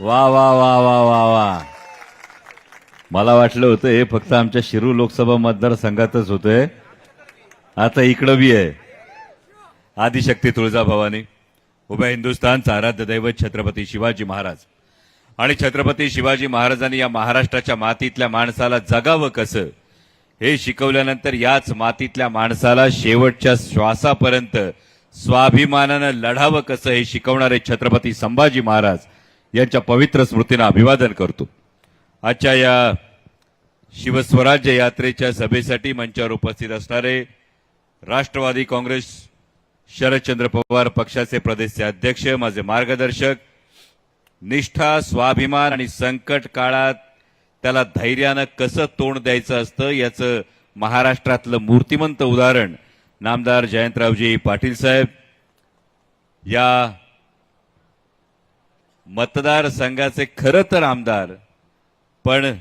वा वा वा वा वा वा. मला वाटलं होतं हे फक्त आमच्या शिरू लोकसभा मतदारसंघातच होतंय आता इकडं बी आहे. आदिशक्ती तुळजाभवानी उभ्या हिंदुस्थानचा आराध्य दैवत छत्रपती शिवाजी महाराज. आणि छत्रपती शिवाजी महाराजांनी या महाराष्ट्राच्या मातीतल्या माणसाला जगावं कसं हे शिकवल्यानंतर याच मातीतल्या माणसाला शेवटच्या श्वासापर्यंत स्वाभिमानानं लढावं कसं हे शिकवणारे छत्रपती संभाजी महाराज यांच्या पवित्र स्मृतींना अभिवादन करतो. आजच्या या शिवस्वराज्य यात्रेच्या सभेसाठी मंचावर उपस्थित असणारे राष्ट्रवादी काँग्रेस शरदचंद्र पवार पक्षाचे प्रदेशचे अध्यक्ष माझे मार्गदर्शक निष्ठा स्वाभिमान आणि संकट काळात त्याला धैर्यानं कसं तोंड द्यायचं असतं याचं महाराष्ट्रातलं मूर्तिमंत उदाहरण नामदार जयंतरावजी पाटील साहेब या मतदारसंघाचे खरं तर आमदार पण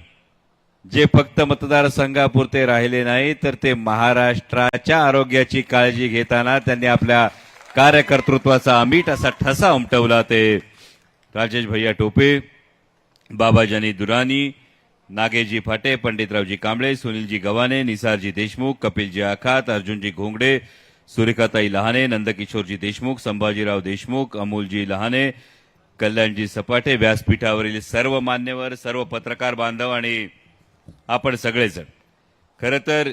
जे फक्त मतदारसंघापुरते राहिले नाही तर ते महाराष्ट्राच्या आरोग्याची काळजी घेताना त्यांनी आपल्या कार्यकर्तृत्वाचा अमीट असा ठसा उमटवला ते. राजेश भैया टोपे बाबाजानी दुरानी नागेजी फाटे पंडितरावजी कांबळे सुनीलजी गव्हाणे निसारजी देशमुख कपिलजी आखात अर्जुनजी घोंगडे सुरेखाताई लहाने नंदकिशोरजी देशमुख संभाजीराव देशमुख अमोलजी लहाने कल्याणजी सपाटे व्यासपीठावरील सर्व मान्यवर सर्व पत्रकार बांधव आणि आपण सगळेजण. खरं तर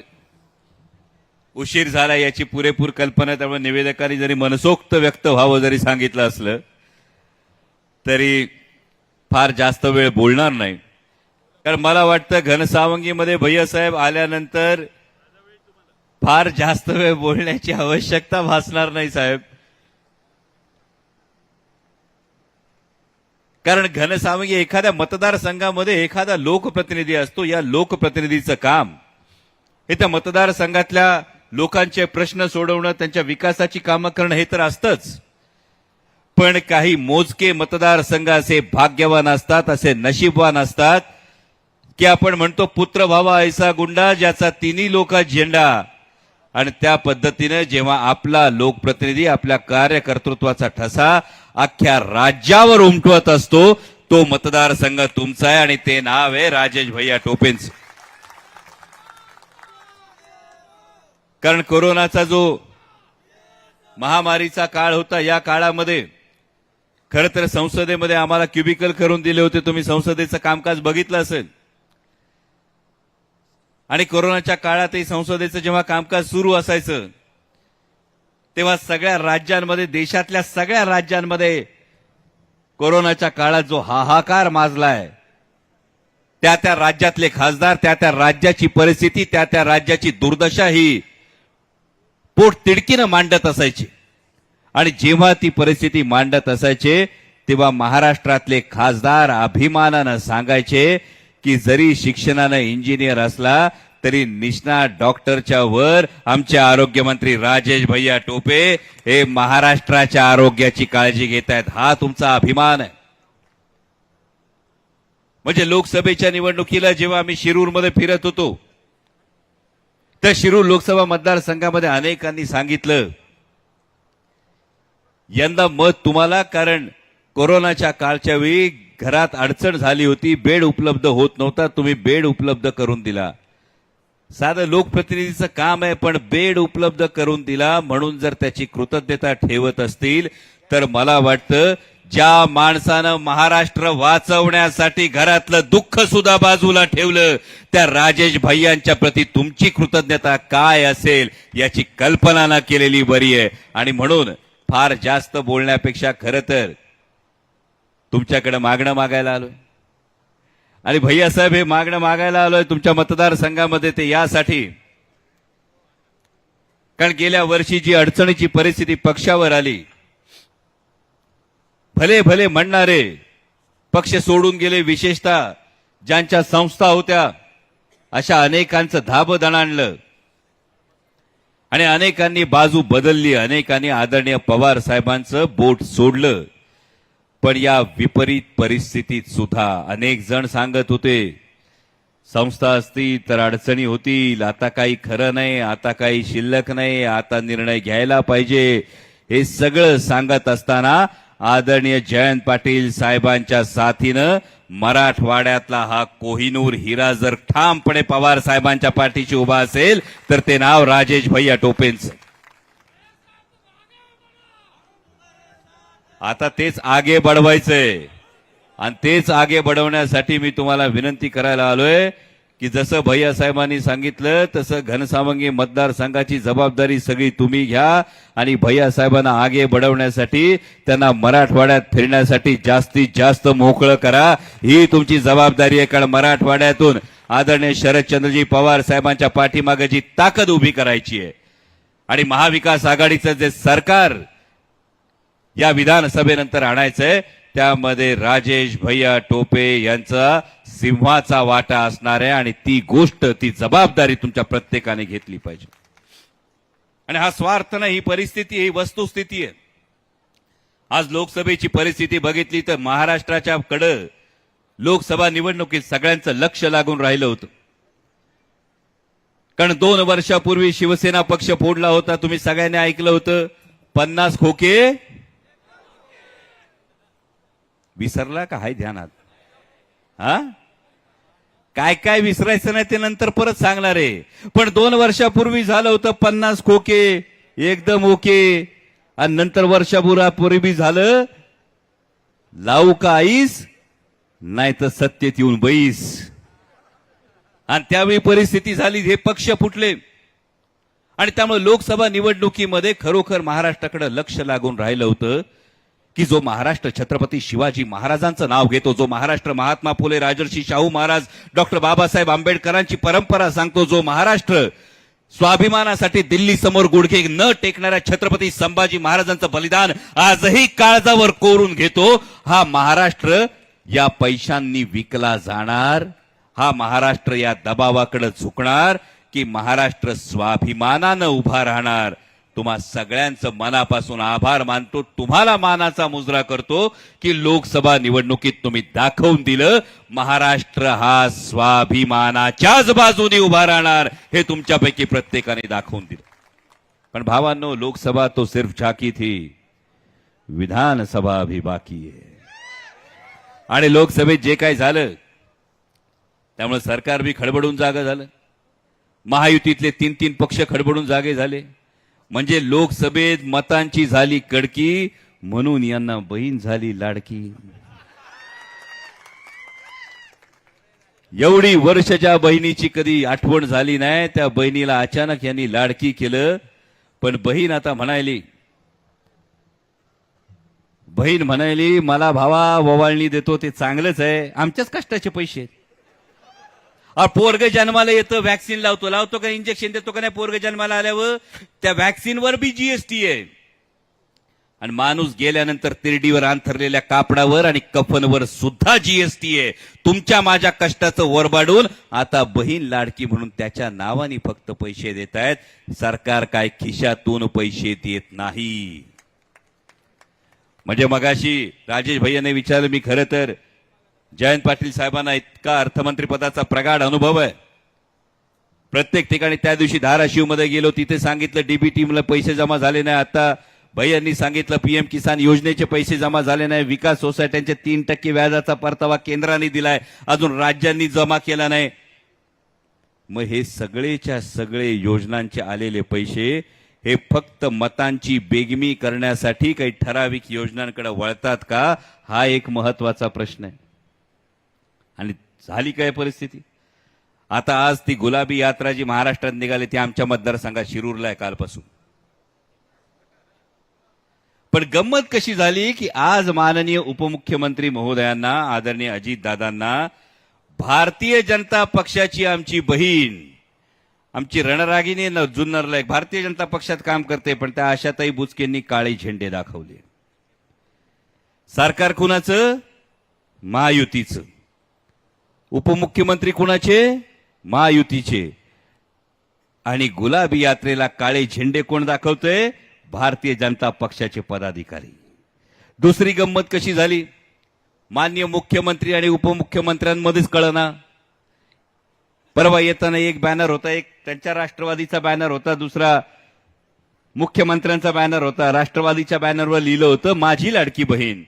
उशीर झाला याची पुरेपूर कल्पना त्यामुळे निवेदकांनी जरी मनसोक्त व्यक्त व्हावं जरी सांगितलं असलं तरी फार जास्त वेळ बोलणार नाही. कारण मला वाटतं घनसावंगीमध्ये भैयासाहेब आल्यानंतर फार जास्त वेळ बोलण्याची आवश्यकता भासणार नाही साहेब. कारण घनसावंगी एखाद्या मतदारसंघामध्ये एखादा लोकप्रतिनिधी असतो या लोकप्रतिनिधीचं काम. हे त्या मतदारसंघातल्या लोकांचे प्रश्न सोडवणं त्यांच्या विकासाची कामं करणं हे तर असतंच. पण काही मोजके मतदारसंघ असे भाग्यवान असतात असे नशीबवान असतात की आपण म्हणतो पुत्र व्हावा ऐसा गुंडा ज्याचा तिन्ही लोका झेंडा. आणि त्या पद्धतीनं जेव्हा आपला लोकप्रतिनिधी आपल्या कार्यकर्तृत्वाचा ठसा अख्ख्या राज्यावर उमटवत असतो तो मतदारसंघ तुमचा आहे आणि ते नाव आहे राजेश भैया टोपेंच. कारण कोरोनाचा जो महामारीचा काळ होता या काळामध्ये खर तर संसदेमध्ये आम्हाला क्युबिकल करून दिले होते तुम्ही संसदेचं कामकाज बघितलं असेल. आणि कोरोनाच्या काळातही संसदेचं जेव्हा कामकाज सुरू असायचं तेव्हा सगळ्या राज्यांमध्ये देशातल्या सगळ्या राज्यांमध्ये कोरोनाच्या काळात जो हाहाकार माजलाय त्या त्या राज्यातले खासदार त्या त्या राज्याची परिस्थिती त्या त्या राज्याची दुर्दशा ही पोट तिडकीनं मांडत असायची. आणि जेव्हा ती परिस्थिती मांडत असायचे तेव्हा महाराष्ट्रातले खासदार अभिमानानं सांगायचे की जरी शिक्षणानं इंजिनियर असला तरी निष्णात डॉक्टरच्या वर आमचे आरोग्यमंत्री राजेश भैया टोपे हे महाराष्ट्राच्या आरोग्याची काळजी घेत आहेत. हा तुमचा अभिमान आहे. म्हणजे लोकसभेच्या निवडणुकीला जेव्हा आम्ही शिरूरमध्ये फिरत होतो तर शिरूर लोकसभा मतदारसंघामध्ये अनेकांनी सांगितलं यंदा मत तुम्हाला कारण कोरोनाच्या काळच्या वेळी घरात अडचण झाली होती बेड उपलब्ध होत नव्हता तुम्ही बेड उपलब्ध करून दिला. साधं लोकप्रतिनिधीचं काम आहे पण बेड उपलब्ध करून दिला म्हणून जर त्याची कृतज्ञता ठेवत असतील तर मला वाटतं ज्या माणसानं महाराष्ट्र वाचवण्यासाठी घरातलं दुःख सुद्धा बाजूला ठेवलं त्या राजेश भैयांच्या प्रती तुमची कृतज्ञता काय असेल याची कल्पना ना केलेली बरी आहे. आणि म्हणून फार जास्त बोलण्यापेक्षा खरं तर तुमच्याकडे मागणं मागायला आलोय. आणि भैया साहेब हे मागणं मागायला आलोय तुमच्या मतदारसंघामध्ये ते यासाठी. कारण गेल्या वर्षी जी अडचणीची परिस्थिती पक्षावर आली भले भले म्हणणारे पक्ष सोडून गेले विशेषतः ज्यांच्या संस्था होत्या अशा अनेकांचं धाब आणलं. आणि अनेकांनी बाजू बदलली अनेकांनी आदरणीय पवार साहेबांचं बोट सोडलं. पण या विपरीत परिस्थितीत सुद्धा अनेक जण सांगत होते संस्था असती तर अडचणी होतील आता काही खरं नाही आता काही शिल्लक नाही आता निर्णय घ्यायला पाहिजे. हे सगळं सांगत असताना आदरणीय जयंत पाटील साहेबांच्या साथीनं मराठवाड्यातला हा कोहिनूर हिरा जर ठामपणे पवार साहेबांच्या पाठीशी उभा असेल तर ते नाव राजेश भैया टोपेंचं. आता तेच आगे बढवायचंय आणि तेच आगे बढवण्यासाठी मी तुम्हाला विनंती करायला आलोय की जसं भैया साहेबांनी सांगितलं तसं घनसावंगी मतदारसंघाची जबाबदारी सगळी तुम्ही घ्या आणि भैया साहेबांना आगे बढवण्यासाठी त्यांना मराठवाड्यात फिरण्यासाठी जास्तीत जास्त मोकळं करा. ही तुमची जबाबदारी आहे कारण मराठवाड्यातून आदरणीय शरदचंद्रजी पवार साहेबांच्या पाठीमागे जी ताकद उभी करायची आहे. आणि महाविकास आघाडीचं जे सरकार या विधानसभेनंतर आणायचंय. त्यामध्ये राजेश भैया टोपे यांचा सिंहाचा वाटा असणार आहे आणि ती गोष्ट ती जबाबदारी तुमच्या प्रत्येकाने घेतली पाहिजे. आणि हा स्वार्थ नाही ही परिस्थिती ही वस्तुस्थिती आहे. आज लोकसभेची परिस्थिती बघितली तर महाराष्ट्राच्या कडं लोकसभा निवडणुकीत सगळ्यांचं लक्ष लागून राहिलं होतं. कारण दोन वर्षापूर्वी शिवसेना पक्ष फोडला होता तुम्ही सगळ्यांनी ऐकलं होतं. पन्नास खोके विसरला का? हाय ध्यानात. हा? काय काय विसरायचं नाही ते नंतर परत सांगणार आहे. पण दोन वर्षापूर्वी झालं होतं पन्नास खोके. एकदम ओके. आणि नंतर वर्षापूर्वी झालं लावू का आईस? नाही तर सत्तेत येऊन बैस. आणि त्यावेळी परिस्थिती झाली हे पक्ष फुटले. आणि त्यामुळे लोकसभा निवडणुकीमध्ये खरोखर महाराष्ट्राकडे लक्ष लागून राहिलं होतं. की जो महाराष्ट्र छत्रपती शिवाजी महाराजांचं नाव घेतो जो महाराष्ट्र महात्मा फुले राजर्षी शाहू महाराज डॉक्टर बाबासाहेब आंबेडकरांची परंपरा सांगतो जो महाराष्ट्र स्वाभिमानासाठी दिल्ली समोर गुडघे न टेकणाऱ्या छत्रपती संभाजी महाराजांचं बलिदान आजही काळजावर कोरून घेतो हा महाराष्ट्र या पैशांनी विकला जाणार हा महाराष्ट्र या दबावाकडे झुकणार की महाराष्ट्र स्वाभिमानानं उभा राहणार. तुम्हा सगळ्यांचं मनापासून आभार मानतो. तुम्हाला मानाचा मुजरा करतो की लोकसभा निवडणुकीत तुम्ही दाखवून दिलं. महाराष्ट्र हा स्वाभिमानाच्याच बाजूने उभा राहणार हे तुमच्यापैकी प्रत्येकाने दाखवून दिलं. पण भावांनो लोकसभा तो सिर्फ झाकी थी. विधानसभा भी बाकी आहे आणि लोकसभेत जे काही झालं त्यामुळे सरकार बी खडबडून जागा झालं. महायुतीतले तीन तीन पक्ष खडबडून जागे झाले. म्हणजे लोकसभेत मतांची झाली कडकी म्हणून यांना बहीण झाली लाडकी. एवढी वर्षच्या बहिणीची कधी आठवण झाली नाही त्या बहिणीला अचानक यांनी लाडकी केलं. पण बहीण आता म्हणायली बहीण म्हणायली मला भावा ववाळणी देतो ते चांगलंच आहे. आमच्याच कष्टाचे पैसे आहेत. पोरग जन्माला येतं व्हॅक्सिन लावतो. लावतो का इंजेक्शन देतो का नाही पोरग जन्माला आल्यावर? त्या व्हॅक्सिनवर बी जीएसटी आहे. आणि माणूस गेल्यानंतर तिरडीवर अंथरलेल्या कापडावर आणि कफनवर सुद्धा जीएसटी आहे. तुमच्या माझ्या कष्टाचं वरबाडून आता बहीण लाडकी म्हणून त्याच्या नावाने फक्त पैसे देत आहेत. सरकार काय खिशातून पैसे देत नाही. म्हणजे मगाशी राजेश भैयाने विचारलं मी खरं तर जयंत पाटील साहेबांना इतका अर्थमंत्रीपदाचा प्रगाढ अनुभव आहे. प्रत्येक ठिकाणी त्या दिवशी धाराशिवमध्ये गेलो तिथे सांगितलं डीबीटी टीमला पैसे जमा झाले नाही. आता भैयांनी सांगितलं पीएम किसान योजनेचे पैसे जमा झाले नाही. विकास सोसायट्यांचे तीन टक्के व्याजाचा परतावा केंद्राने दिलाय. अजून राज्यांनी जमा केला नाही. मग हे सगळेच्या सगळे योजनांचे आलेले पैसे हे फक्त मतांची बेगमी करण्यासाठी काही ठराविक योजनांकडे वळतात का? हा एक महत्त्वाचा प्रश्न आहे. आणि झाली काय परिस्थिती? आता आज ती गुलाबी यात्रा जी महाराष्ट्रात निघाली ती आमच्या मतदारसंघात शिरूरला आहे कालपासून. पण गंमत कशी झाली की आज माननीय उपमुख्यमंत्री महोदयांना आदरणीय अजितदादांना भारतीय जनता पक्षाची आमची बहीण आमची रणरागिनी न जुन्नरला एक भारतीय जनता पक्षात काम करते पण त्या आशाताई बुचकेंनी काळे झेंडे दाखवले. सरकार कुणाचं? महायुतीचं. उपमुख्यमंत्री कुणाचे? महायुतीचे. आणि गुलाबी यात्रेला काळे झेंडे कोण दाखवतोय? भारतीय जनता पक्षाचे पदाधिकारी. दुसरी गंमत कशी झाली? मान्य मुख्यमंत्री आणि उपमुख्यमंत्र्यांमध्येच कळना. परवा येताना एक बॅनर होता एक त्यांच्या राष्ट्रवादीचा बॅनर होता दुसरा मुख्यमंत्र्यांचा बॅनर होता. राष्ट्रवादीच्या बॅनरवर लिहिलं होतं माझी लाडकी बहीण.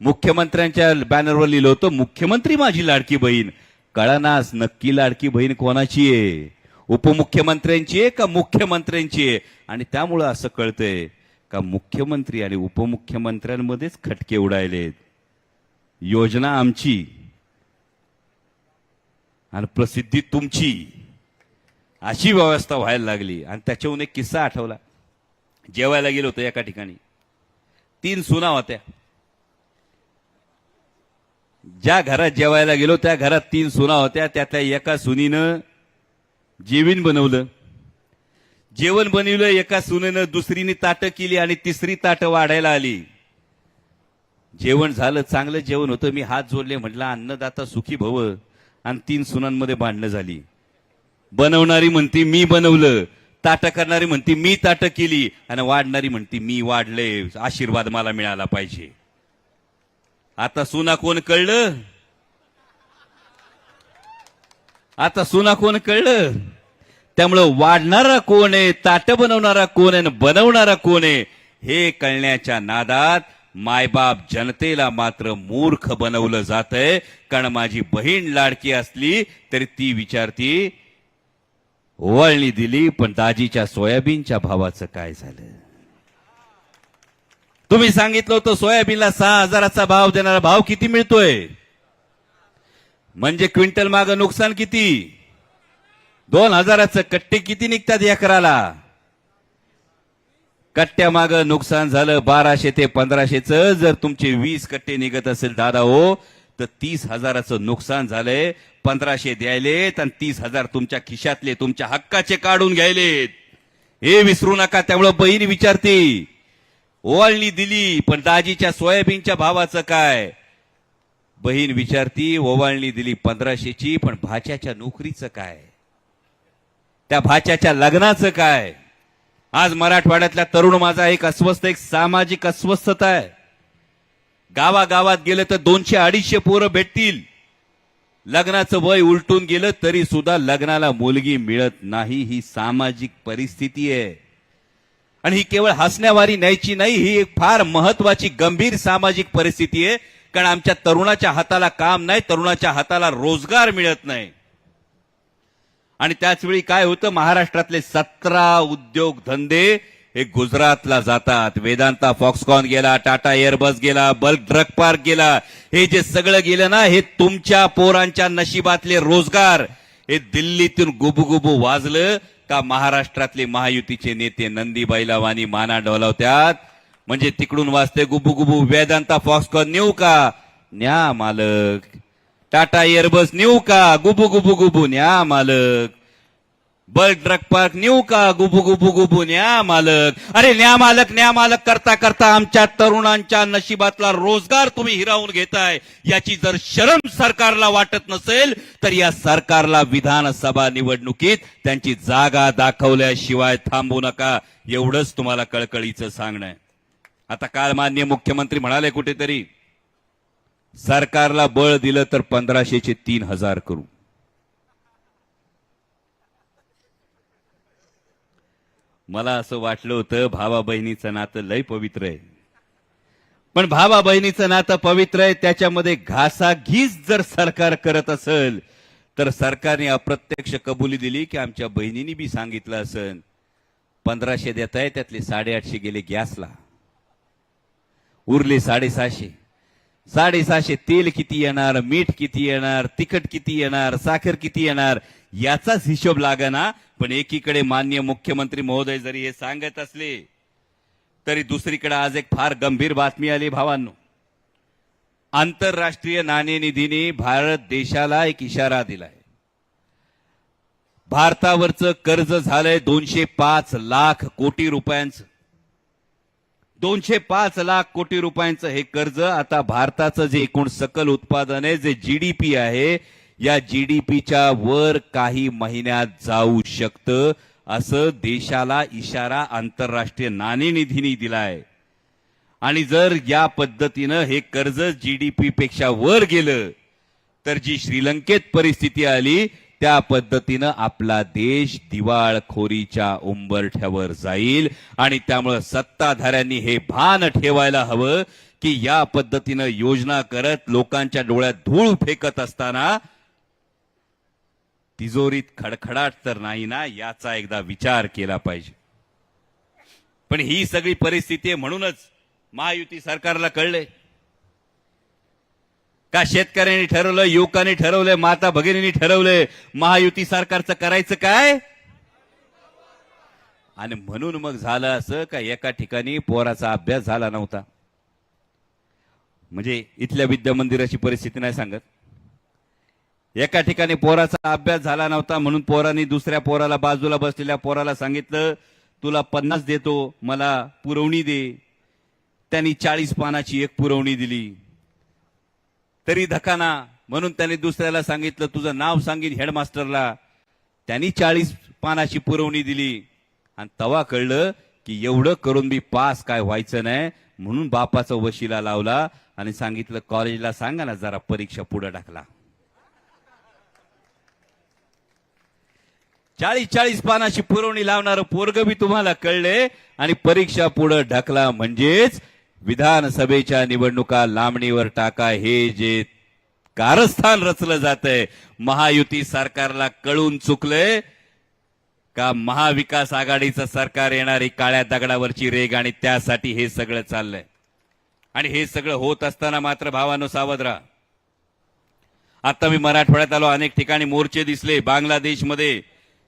मुख्यमंत्र्यांच्या बॅनरवर लिहिलं होतं मुख्यमंत्री माझी लाडकी बहीण. कळनास नक्की लाडकी बहीण कोणाची आहे? उपमुख्यमंत्र्यांची आहे का मुख्यमंत्र्यांची आहे? आणि त्यामुळं असं कळतंय का मुख्यमंत्री आणि उपमुख्यमंत्र्यांमध्येच खटके उडायलेत. योजना आमची आणि प्रसिद्धी तुमची अशी व्यवस्था व्हायला लागली आणि त्याच्याहून एक किस्सा आठवला. जेवायला गेलो होतो एका ठिकाणी. तीन सुना होत्या. ज्या घरात जेवायला गेलो त्या घरात तीन सुना होत्या. त्यातल्या एका सुनीनं जेवण बनवलं. जेवण बनवलं एका सुनेनं दुसरीने ताटं केली आणि तिसरी ताटं वाढायला आली. जेवण झालं चांगलं जेवण होतं. मी हात जोडले म्हटलं अन्नदाता सुखी भव. आणि तीन सुनांमध्ये भांडणं झाली. बनवणारी म्हणती मी बनवलं. ताटं करणारी म्हणती मी ताटं केली. आणि वाढणारी म्हणती मी वाढले. आशीर्वाद मला मिळाला पाहिजे. आता सुना कोण कळलं? आता सुना कोण कळलं? त्यामुळं वाढणारा कोण आहे ताट बनवणारा कोण आहे बनवणारा कोण आहे हे कळण्याच्या नादात मायबाप जनतेला मात्र मूर्ख बनवलं जातंय. कारण माझी बहीण लाडकी असली तरी ती विचारती ओवाळणी दिली पण दाजीच्या सोयाबीनच्या भावाचं काय झालं? तुम्ही सांगितलं होतं सोयाबीनला सहा हजाराचा भाव देणारा भाव किती मिळतोय? म्हणजे क्विंटल माग नुकसान किती? दोन हजाराचं कट्टे किती निघतात एकराला? कट्ट्या माग नुकसान झालं बाराशे ते पंधराशेच. जर तुमचे वीस कट्टे निघत असेल दादा हो तर तीस हजाराचं नुकसान झालंय. पंधराशे द्यायलेत आणि तीस हजार तुमच्या खिशातले तुमच्या हक्काचे काढून घ्यायलेत. हे विसरू नका त्यामुळं बहीण विचारते. ओवाळणी दिली पण दाजीच्या सोयाबीनच्या भावाचं काय? बहीण विचारती ओवाळणी दिली पंधराशेची पण भाच्याच्या नोकरीचं काय? त्या भाच्याच्या लग्नाचं काय? आज मराठवाड्यातल्या तरुण माझा एक अस्वस्थ एक सामाजिक अस्वस्थता आहे. गावागावात गेलं तर दोनशे अडीचशे पोरं भेटतील. लग्नाचं वय उलटून गेलं तरी सुद्धा लग्नाला मुलगी मिळत नाही ही सामाजिक परिस्थिती आहे. आणि ही केवळ हसण्यावारी न्यायची नाही ही एक फार महत्वाची गंभीर सामाजिक परिस्थिती आहे. कारण आमच्या तरुणाच्या हाताला काम नाही तरुणाच्या हाताला रोजगार मिळत नाही. आणि त्याच वेळी काय होतं महाराष्ट्रातले सतरा उद्योग धंदे हे गुजरातला जातात. वेदांता फॉक्सकॉन गेला टाटा एअरबस गेला बल्क ड्रग पार्क गेला. हे जे सगळं गेलं ना हे तुमच्या पोरांच्या नशिबातले रोजगार. हे दिल्लीतून गुबुगुबू वाजलं का महाराष्ट्रातले महायुतीचे नेते नंदीबाईला वाणी माना डोलावत्यात? म्हणजे तिकडून वाजते गुबू वेदांता फॉक्सकॉन नेऊ का? न्या मालक. टाटा एअरबस नेऊ का? गुबू गुबू गुबू न्या मालक. बल्क ड्रग पार्क नेऊ का? गुबू गुबू गुबू न्या मालक. अरे न्या मालक न्या मालक करता करता आमच्या तरुणांच्या नशिबातला रोजगार तुम्ही हिरावून घेताय. याची जर शरम सरकारला वाटत नसेल तर या सरकारला विधानसभा निवडणुकीत त्यांची जागा दाखवल्याशिवाय थांबू नका. एवढंच तुम्हाला कळकळीचं सांगणं आहे. आता काल मान्य मुख्यमंत्री म्हणाले कुठेतरी सरकारला बळ दिलं तर पंधराशेचे तीन हजार करू. मला असं वाटलं होतं भावा बहिणीचं नातं लय पवित्र आहे. पण भावा बहिणीचं नातं पवित्र आहे त्याच्यामध्ये घासाघीस जर सरकार करत असेल तर सरकारने अप्रत्यक्ष कबुली दिली की आमच्या बहिणींनी बी सांगितलं असेल पंधराशे देत आहे त्यातले साडेआठशे गेले गॅसला. उरले साडेसहाशे. साडेसहाशे तेल किती येणार मीठ किती येणार तिखट किती येणार साखर किती येणार याचाच हिशोब लागना पण एकीकडे मान्य मुख्यमंत्री महोदय जरी हे सांगत असले तरी दुसरीकडे आज एक फार गंभीर बातमी आली भावांनो. आंतरराष्ट्रीय नाणेनिधीने भारत देशाला एक इशारा दिलाय. भारतावरचं कर्ज झालंय दोनशे पाच लाख कोटी रुपयांचं. दोनशे पाच लाख कोटी रुपयांचं हे कर्ज आता भारताचं जे एकूण सकल उत्पादन आहे जे जीडीपी आहे या जीडीपीच्या वर काही महिन्यात जाऊ शकतं असं देशाला इशारा आंतरराष्ट्रीय नाणेनिधीने दिलाय. आणि जर या पद्धतीनं हे कर्ज जीडीपी पेक्षा वर गेलं तर जी श्रीलंकेत परिस्थिती आली त्या पद्धतीनं आपला देश दिवाळखोरीच्या उंबरठ्यावर जाईल. आणि त्यामुळं सत्ताधाऱ्यांनी हे भान ठेवायला हवं की या पद्धतीनं योजना करत लोकांच्या डोळ्यात धूळ फेकत असताना तिजोरीत खडखडाट तर नाही ना याचा एकदा विचार केला पाहिजे. पण ही सगळी परिस्थिती आहे म्हणूनच महायुती सरकारला कळले का शेतकऱ्यांनी ठरवलं युवकांनी ठरवलंय माता भगिनींनी ठरवलंय महायुती सरकारचं करायचं काय? आणि म्हणून मग झालं असं का एका ठिकाणी पोराचा अभ्यास झाला नव्हता. म्हणजे इथल्या विद्या मंदिराची परिस्थिती नाही सांगत. एका ठिकाणी पोराचा अभ्यास झाला नव्हता म्हणून पोरांनी दुसऱ्या पोराला बाजूला बसलेल्या पोराला सांगितलं तुला पन्नास देतो मला पुरवणी दे. त्यांनी चाळीस पानाची एक पुरवणी दिली. तरी धकाना म्हणून त्यांनी दुसऱ्याला सांगितलं तुझं नाव सांगीन हेडमास्टरला. त्यांनी चाळीस पानाची पुरवणी दिली. आणि तवा कळलं की एवढं करून मी पास काय व्हायचं नाही म्हणून बापाचा वशिला लावला आणि सांगितलं कॉलेजला सांगा ना जरा परीक्षा पुढे टाकला. चाळीस चाळीस पानाची पुरवणी लावणारं पोरग बी तुम्हाला कळले. आणि परीक्षा पुढे ढकला म्हणजेच विधानसभेच्या निवडणुका लांबणीवर टाका. हे जे कारस्थान रचलं जात महायुती सरकारला कळून चुकलंय का महाविकास आघाडीचं सरकार येणारी काळ्या दगडावरची रेग आणि त्यासाठी हे सगळं चाललंय? आणि हे सगळं होत असताना मात्र भावानो सावध राहा. आता मी मराठवाड्यात आलो अनेक ठिकाणी मोर्चे दिसले. बांगलादेशमध्ये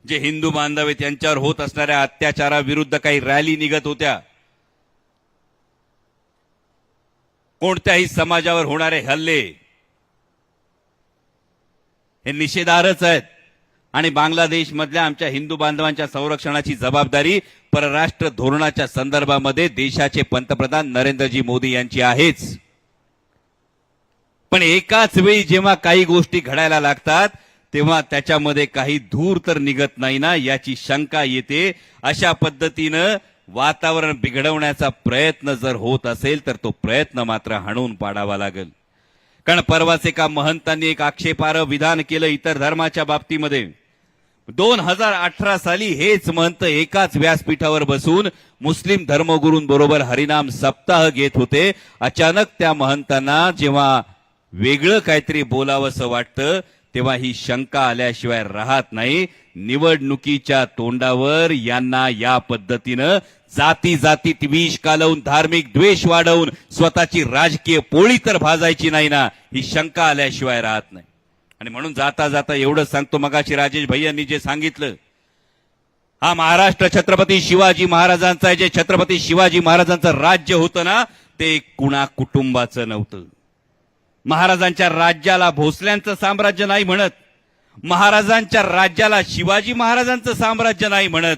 जे हिंदू बांधव आहेत त्यांच्यावर होत असणाऱ्या अत्याचाराविरुद्ध काही रॅली निघत होत्या. कोणत्याही समाजावर होणारे हल्ले हे निषेधारच आहेत. आणि बांगलादेश मधल्या आमच्या हिंदू बांधवांच्या संरक्षणाची जबाबदारी परराष्ट्र धोरणाच्या संदर्भामध्ये देशाचे पंतप्रधान नरेंद्रजी मोदी यांची आहेच. पण एकाच वेळी जेव्हा काही गोष्टी घडायला लागतात तेव्हा त्याच्यामध्ये काही धूर तर निघत नाही ना याची शंका येते. अशा पद्धतीनं वातावरण बिघडवण्याचा प्रयत्न जर होत असेल तर तो प्रयत्न मात्र हाणून पाडावा लागेल. कारण परवाच एका महंतांनी एक आक्षेपार्ह विधान केलं इतर धर्माच्या बाबतीमध्ये? दोन हजार अठरा साली हेच महंत एकाच व्यासपीठावर बसून मुस्लिम धर्मगुरूंबरोबर हरिनाम सप्ताह घेत होते. अचानक त्या महंतांना जेव्हा वेगळं काहीतरी बोलावंसं वाटतं तेव्हा ही शंका आल्याशिवाय राहत नाही. निवडणुकीच्या तोंडावर यांना या पद्धतीनं जाती जातीत विष कालवून धार्मिक द्वेष वाढवून स्वतःची राजकीय पोळी तर भाजायची नाही ना ही शंका आल्याशिवाय राहत नाही. आणि म्हणून जाता जाता एवढंच सांगतो मगाशी राजेश भैयांनी जे सांगितलं. हा महाराष्ट्र छत्रपती शिवाजी महाराजांचा आहे जे छत्रपती शिवाजी महाराजांचं राज्य होतं ना ते कुणा कुटुंबाचं नव्हतं. महाराजांच्या राज्याला भोसल्यांचं साम्राज्य नाही म्हणत. महाराजांच्या राज्याला शिवाजी महाराजांचं साम्राज्य नाही म्हणत.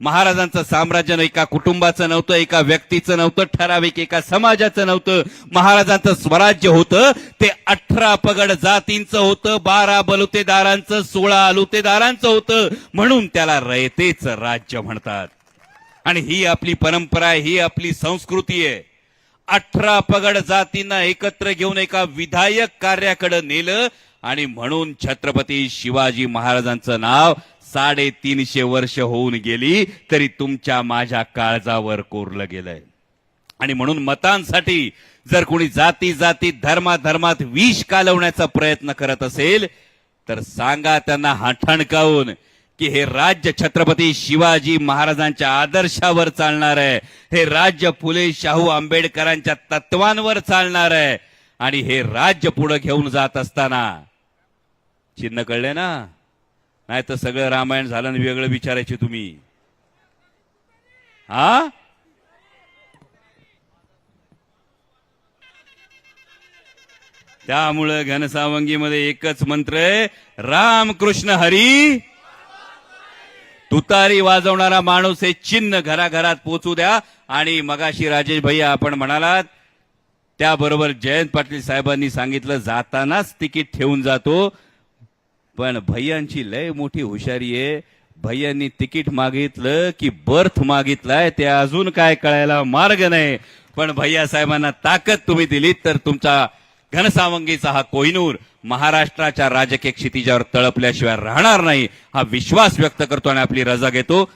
महाराजांचं साम्राज्य एका कुटुंबाचं नव्हतं एका व्यक्तीचं नव्हतं ठराविक एका समाजाचं नव्हतं. महाराजांचं स्वराज्य होतं ते अठरा पगड जातींचं होतं बारा बलुतेदारांचं सोळा अलुतेदारांचं होतं. म्हणून त्याला रयतेचं राज्य म्हणतात. आणि ही आपली परंपरा आहे ही आपली संस्कृती आहे. अठरा पगड जातींना एकत्र घेऊन एका विधायक कार्याकडे नेलं आणि म्हणून छत्रपती शिवाजी महाराजांचं नाव साडेतीनशे वर्ष होऊन गेली तरी तुमच्या माझ्या काळजावर कोरलं गेलंय. आणि म्हणून मतांसाठी जर कोणी जाती जाती धर्मा धर्मात विष कालवण्याचा प्रयत्न करत असेल तर सांगा त्यांना हा ठणकावून की हे राज्य छत्रपती शिवाजी महाराजांच्या आदर्शावर चालणार आहे. हे राज्य फुले शाहू आंबेडकरांच्या तत्वांवर चालणार आहे. आणि हे राज्य पुढे घेऊन जात असताना चिन्ह कळले ना? नाही तर सगळं रामायण झालं आणि वेगळं विचारायचे तुम्ही. हा? त्यामुळं घनसावंगीमध्ये एकच मंत्र आहे रामकृष्ण हरी तुतारी वाजवणारा माणूस हे चिन्ह घराघरात पोचू द्या. आणि मगाशी राजेश भैया आपण म्हणालात त्याबरोबर जयंत पाटील साहेबांनी सांगितलं जातानाच तिकीट ठेवून जातो. पण भैयांची लय मोठी हुशारी आहे. भैयांनी तिकीट मागितलं की बर्थ मागितलाय ते अजून काय कळायला मार्ग नाही. पण भैया साहेबांना ताकद तुम्ही दिलीत तर तुमचा घनसावंगीचा हा कोहिनूर महाराष्ट्राच्या राजकीय क्षितिजावर तळपल्याशिवाय राहणार नाही हा विश्वास व्यक्त करतो आणि आपली रजा घेतो.